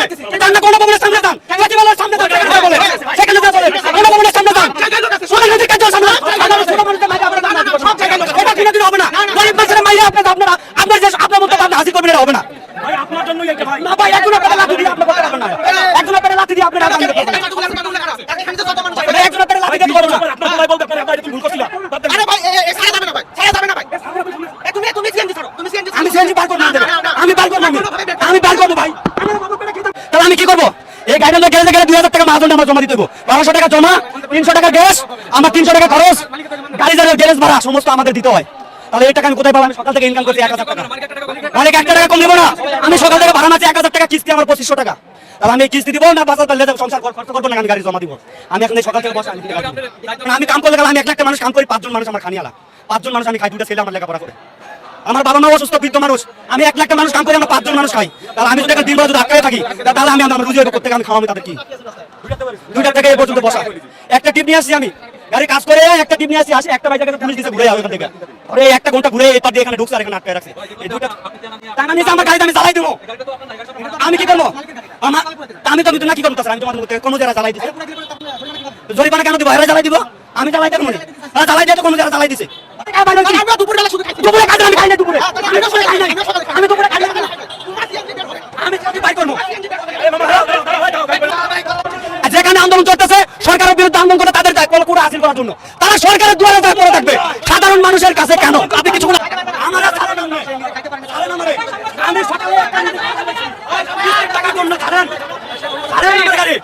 সামনে যান না গণভবনের সামনে যান সচিবালয়ের সামনে যান সেখানে বলে। সেখানে যা বলে। গণভবনের সামনে যান সোনার নদীর কাছে সামনে সাধারণ ছোট মানুষের মাঝে আপনারা দাঁড়ান সব জায়গায় এটা কোনোদিন হবে না গরিব মানুষের মাইরে আপনারা আপনারা আপনার যে আপনার মতো আপনি হাসিল করবেন এটা হবে না। ভাই আপনার জন্যই এটা ভাই। না ভাই এখন আপনারা লাঠি দিয়ে আপনি করতে পারবেন না। এখন আপনারা লাঠি দিয়ে আপনারা দাঁড়ান করতে পারবেন না। এখন আপনারা লাঠি দিয়ে করবেন না। আপনার ভাই বলতে পারে আপনার তুমি ভুল করছিলা। আরে ভাই এ- এ যাবে না ভাই ছাড়া যাবে না ভাই। তুমি তুমি সিএনজি ছাড়ো তুমি সিএনজি আমি সিএনজি বার করব না আমি বার করব আমি আমি বার করব ভাই। আমি কি করব? এই লোক গ্যারেজে গেলে দুই হাজার টাকা মাহাজন আমার জমা দিতে বারোশো টাকা জমা, তিনশো টাকা গ্যাস, আমার তিনশো টাকা খরচ। গাড়ি যাদের গ্যারেজ ভাড়া, সমস্ত আমাদের দিতে হয়। তাহলে এই টাকা আমি কোথায় সকাল থেকে ইনকাম করছি এক হাজার টাকা। একটা টাকা কম দেবো না। আমি সকাল থেকে ভাড়া মাছি এক হাজার টাকা, কিস্তি আমার পঁচিশশো টাকা। তাহলে আমি কিস্তি দিব, না বাজার পারলে সংসার খরচ করব না, আমি গাড়ি জমা দিব। আমি এখন সকাল থেকে বসে, আমি দিতে পারব না। কারণ আমি কাম করলে আমি এক লাখ মানুষ কাম করি, পাঁচজন মানুষ আমার খানিয়ালা। পাঁচজন মানুষ আমি খাই দুটা ছেলে আমার লেখাপড়া করে। আমার বাবা মা অসুস্থ, বৃদ্ধ মানুষ। আমি এক লাখটা মানুষ কাম করি আমরা পাঁচজন মানুষ খাই। তাহলে আমি যদি একটা দিন বড় যদি আটকায় থাকি তাহলে আমি আমার রুজি করতে আমি খাওয়াবো তাদের কি? দুইটা থেকে এই পর্যন্ত বসা। একটা টিপ নিয়ে আসছি আমি। গাড়ি কাজ করে একটা টিপ নিয়ে আসছি। আসি, একটা বাইক পুলিশ দিছে ঘুরে যাবে এখান থেকে। আরে, একটা ঘণ্টা ঘুরে এই পার দিয়ে এখানে ঢুকছে আর এখানে আটকে রাখছে। এই দুইটা টাকা নিয়েছে আমার গাড়িতে আমি চালাই দেবো। আমি কি করব? আমার আমি তো আমি তো না কি করব আমি তোমাদের মধ্যে কোনো যারা চালাই দিছে। জরিমানা কেন দিব? এরা জ্বালাই দিব। আমি জ্বালাই দেবো মনে এরা জ্বালাই দিয়ে তো কোনো যারা জ্বালাই দিছে। আমরা দুপুরবেলা শুধু দুপুরে কাজে আমি খাই না দুপুরে। আমি দুপুরে খাই নাই আমি দুপুরে খাই নাই আমি চাকরি পাই করব। যেখানে আন্দোলন চলতেছে সরকারের বিরুদ্ধে আন্দোলন করে তাদের দায় কোনো হাসিল করার জন্য। তারা সরকারের দুয়ারে দায় পড়ে থাকবে। সাধারণ মানুষের কাছে কেন? আপনি কিছু আমারা। আমি সকালে টাকা জন্য ছাড়েন। ছাড়েন আমার গাড়ি